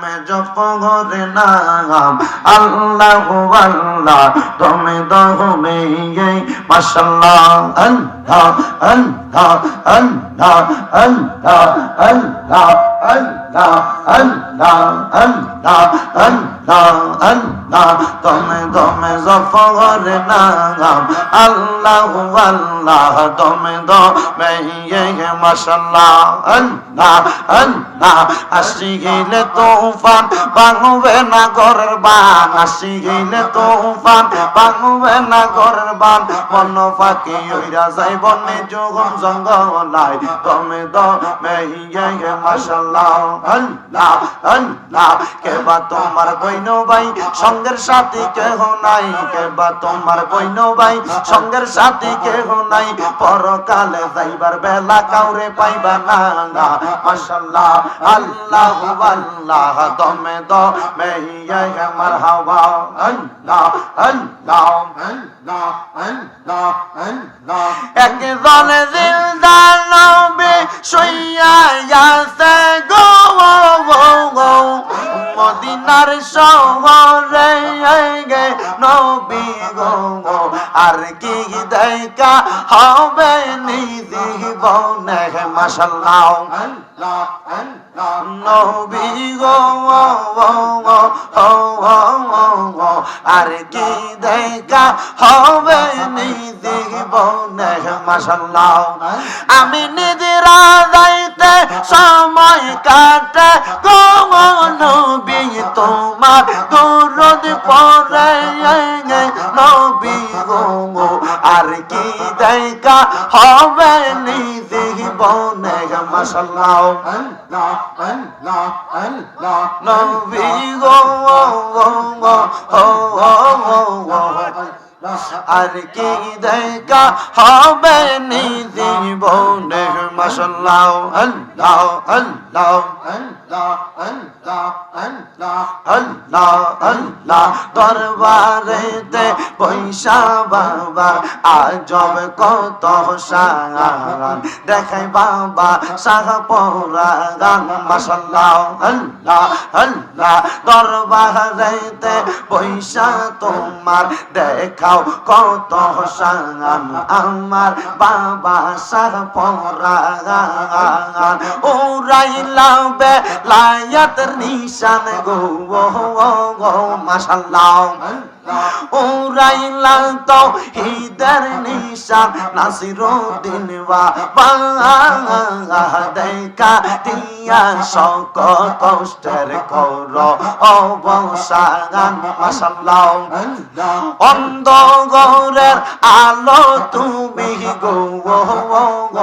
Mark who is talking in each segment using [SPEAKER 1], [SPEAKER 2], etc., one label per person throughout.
[SPEAKER 1] দমে জপ ঘরে নাম। আল্লাহ আল্লাহ দমে দমে মাশাল্লাহ আল্লাহ আল্লাহ আল্লাহ আল্লাহ আল্লাহ আল্লাহ। দমে জপ ঘরে নাম আল্লাহ আল্লাহ দমে দমে মাশাল্লাহ। আল্লাহ আল্লাহ আসি গেলে তুফান, ভাঙবে না ঘরের বান আসি গেলে তুফান, ভাঙবে না ঘরের বান মন ফাঁকি ওইরা যাই বনে যোগম জঙ্গলাই তুমি দমে মাশাল্লাহ। আল্লাহ আল্লাহ কেবা তোমার বইন ভাই সঙ্গের সাথী কেহ নাই। কেবা তোমার বইন ভাই সঙ্গের সাথী কেহ নাই। পরকালে যাইবার বেলা কাউরে পাইবা না মাশাল্লাহ, আল্লাহ আল্লাহ, দমে দমে আমার হাওয়া। আল্লাহ আল্লাহ আল্লাহ আল্লাহ আল্লাহ একজনে দিলদার নবে গো গো। আপনার শহরে নবী গো আর কি দেখা হবে নিদি বনে? মাশাল্লাহ। নবী গো আর কি দেখা হবে নিদি বনে? মাশাল্লাহ। আমি নিদিরা যাইতে সময় কাটে গো নবী, তোমার দরদ পরে নবী গো, আর কি দেখা হবে নিদি বনে আল্লাহ নবী গো আর কি দেখা হবে বনে মাশাল্লাহ আল্লাহ আল্লাহ আল্লাহ আল্লাহ আল্লাহ আল্লাহ আল্লাহ। দরবারেতে পয়সা বাবা, আজব কত সাগান দেখাই বাবা সাহ পরা গান মাশাল্লাহ আল্লাহ আল্লাহ। দরবারেতে পয়সা তোমার, দেখাও কত সাগান আমার বাবা সাহ পরা উড়াইলা বেলায়াত নিশান গো মাশাল্লাহ। উড়াইলাম তো হিদার নিশা, নাসিরুদ্দিন বাবা দেখা দিয়া শক কষ্টের কর অবসান। অন্ধ অন্ধগরের আলো তুমি গো অন্ধ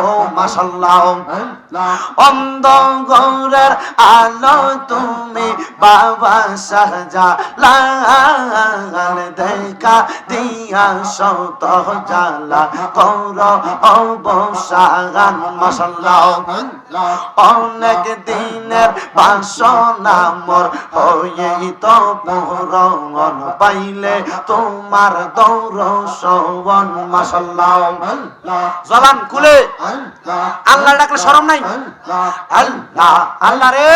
[SPEAKER 1] অন্ধগরের আলো তুমি বাবা সাজা লা লাল দেখা দিয়া সত জালা কর অবসান। মাশাল্লাহ অনেক দিনের বাসনা মোর হয়ে তো পুরন পাইলে তোমার দৌর সবন মাশাল্লাহ জবান খুলে। আল্লাহ ডাকলে শরম নাই? আল্লাহ আল্লাহ রে।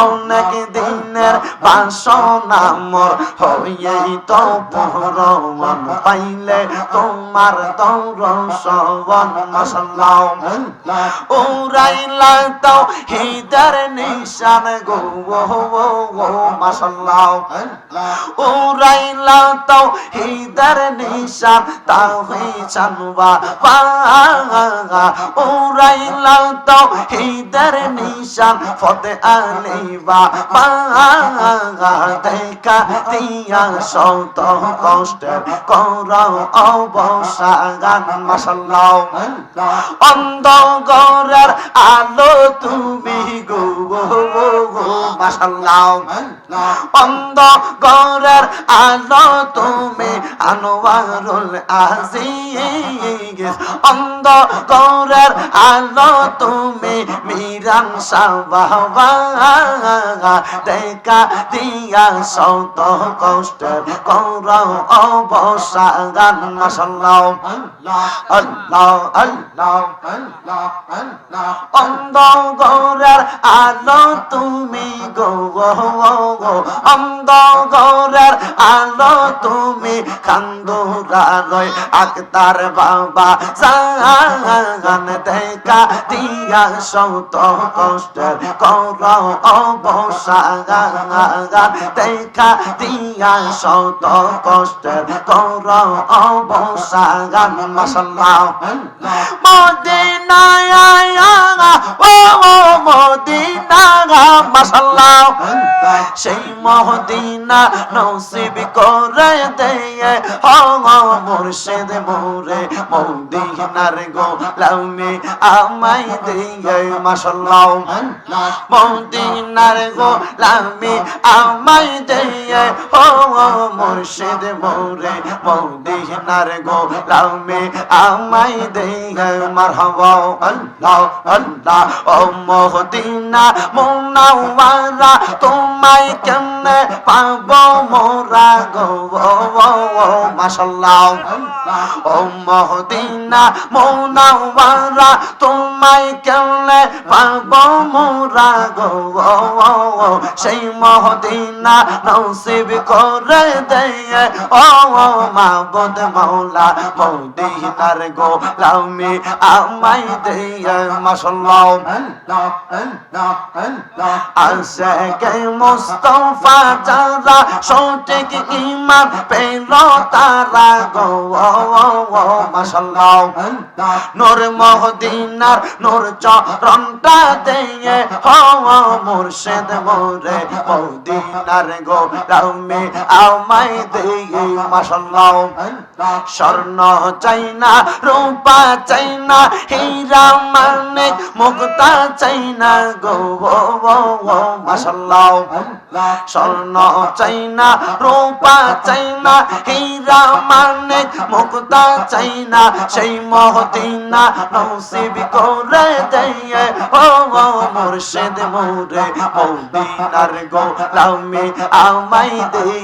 [SPEAKER 1] অনেক দিনের বাসনা মোর হয়ে তো পুরন পাইলে তোমার দৌর সবন মাশাল্লাহ উড়াইলা তো হিদার নিশান, গো গো মাশাল্লাহ। উড়াইলা তো হিদার নিশান তাহি চানবা পাগা উড়াইলা তো হিদার নিশান ফতে আলিবা পাগা দেখা, দিয়া। দিয়া শত কষ্টে করাও অবসাগান মাসাল্লাহ অন্ধকারের আলো তুমি গো গো গো মাসাল্লাহ অন্ধকারের আলো তুমি আনোয়ারুল অন্ধ গৌরার আলো তুমি মিরান সাবাবা দেখা দিয়া শত কষ্ট কষ্টের করাও অবসাগান মাশাল্লাহ আল্লাহ আল্লাহ আল্লাহ আল্লাহ। অন্ধ গরের আলো তুমি গো অন্ধ ঘরের আলো তুমি আক্তার বাবা সাগান দেখা দিয়া সৌত কষ্টের কর অবসাগান দেখা দিয়া সৌত কষ্টের কর অবসাগান মাসাল্লাহ। মদিনায় ও মদিনা মাসাল্লাহ। সেই মহদিনা নসিব করে দেয় হ মুর্শিদ মোরে মদিনার গো লাউমি আমাই দিয়ে, মাসাল্লাহ। মদিনার গো লাউমি আমাই দিয়ে, ও মুর্শিদ মোরে মদিনার গো লাউমি আমাই দিয়ে মারহাবা। আল্লাহ আল্লাহ, ও মদিনা মুনাওয়ারা, তোমায় কেমনে পাবো মোরা গো? মাশাল্লাহ ও মহদিনা মুনাওয়ারা, তোমায় কেমনে পাবো মোরা গো? সেই মহদিনা নসিব করে দেয়, ও মাবুদ মাওলা, মদিনার গো লাউমি আমায় দেয় মাশাল্লাহ আশেকে মুস্তফা যারা সঠিক ইমান পেল তারা গো মাশাল্লাহ নূর মহদিনার নূর চরণটা দিয়ে হো মুর্শিদ মোরে মদিনার গো রামে আমায় দিয়ে মাশাল্লাহ। স্বর্ণ চাই না, রূপা চাই না, হীরা মানে মুক্তা চাই না গো মাশাল্লাহ। স্বর্ণ চাই না, রূপা চাই না, হীরা মানে মুক্তা চাই না, সেই মহদিনা নসিব করে দেয়। ও মুর্শিদ মোরে মদিনার গো লামি আমাই দিয়ে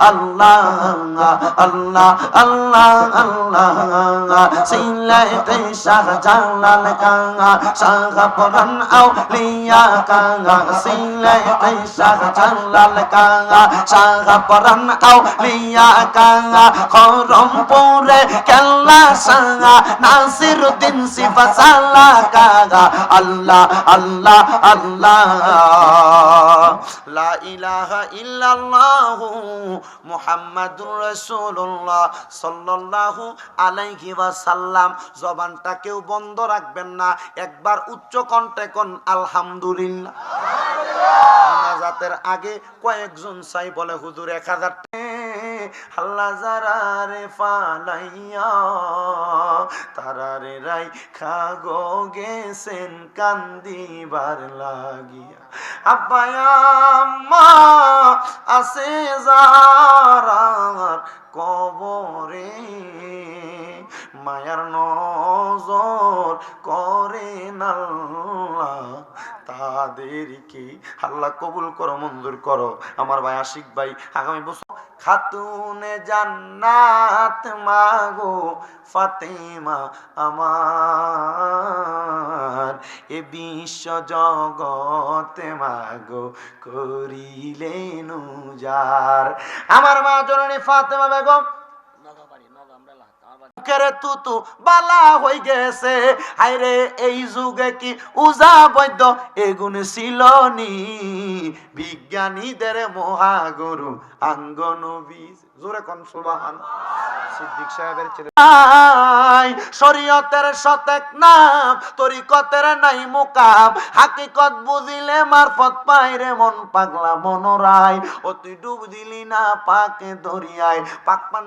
[SPEAKER 1] আল্লাহ আল্লাহ আল্লাহ আল্লাহ সিলাইতে শাহ জালাল কাঙ্গা শাহ পরান আউলিয়া কাঙ্গা সিলাইতে শাহ জালাল কাঙ্গা শাহ পরান আউলিয়া কাঙ্গা খরমপুরে কেল্লা সাঙ্গা নাসিরুদ্দিন সিফাসালা কাঙ্গা আল্লাহ আল্লাহ আল্লাহ লা ইলাহা ইল্লাল্লাহু মুহাম্মাদুর রাসূলুল্লাহ সাল্লাল্লাহু আলাইহি ওয়াসাল্লাম। জবানটাকেও বন্ধ রাখবেন না, একবার উচ্চ কণ্ঠে কোন আলহামদুলিল্লাহ। আগে কয়েকজন চাই বলে হুজুর এক হাজার আল্লাহ যারারে ফালাইয়া তারারে রাই খাগো গেছেন কান্দিবার লাগিয়া। আব্বায়াম্মা আছে যারার কবরে মায়ার নজর করে নাল্লা। তাদেরকে আল্লাহ কবুল করো, মঞ্জুর করো। আমার ভাই আশিক ভাই, আগামী বছর খাতুনে জান্নাত মাগো, ফাতেমা আমার। এ বিশ্ব জগতে মাগো, করিলেন উজার। আমার মা জননী ফাতেমা không? তুতু বালা হই গেছে। হাইরে এই যুগে কি উজা বৈদ্য? এগুন ছিল নি। বিজ্ঞানীদের মহাগুরু আঙ্গন জোরে সুবাহান। সিদ্দিক সাহেবের ছেলে শরীয়তের সতেক নাম, তরিকতের নাই মুকাম। হাকিকত বুঝিলে মারফত পাইরে মন পাগলা মনোরায়। তুই ডুব দিলি না পাকে দরিয়ায়। পাক পান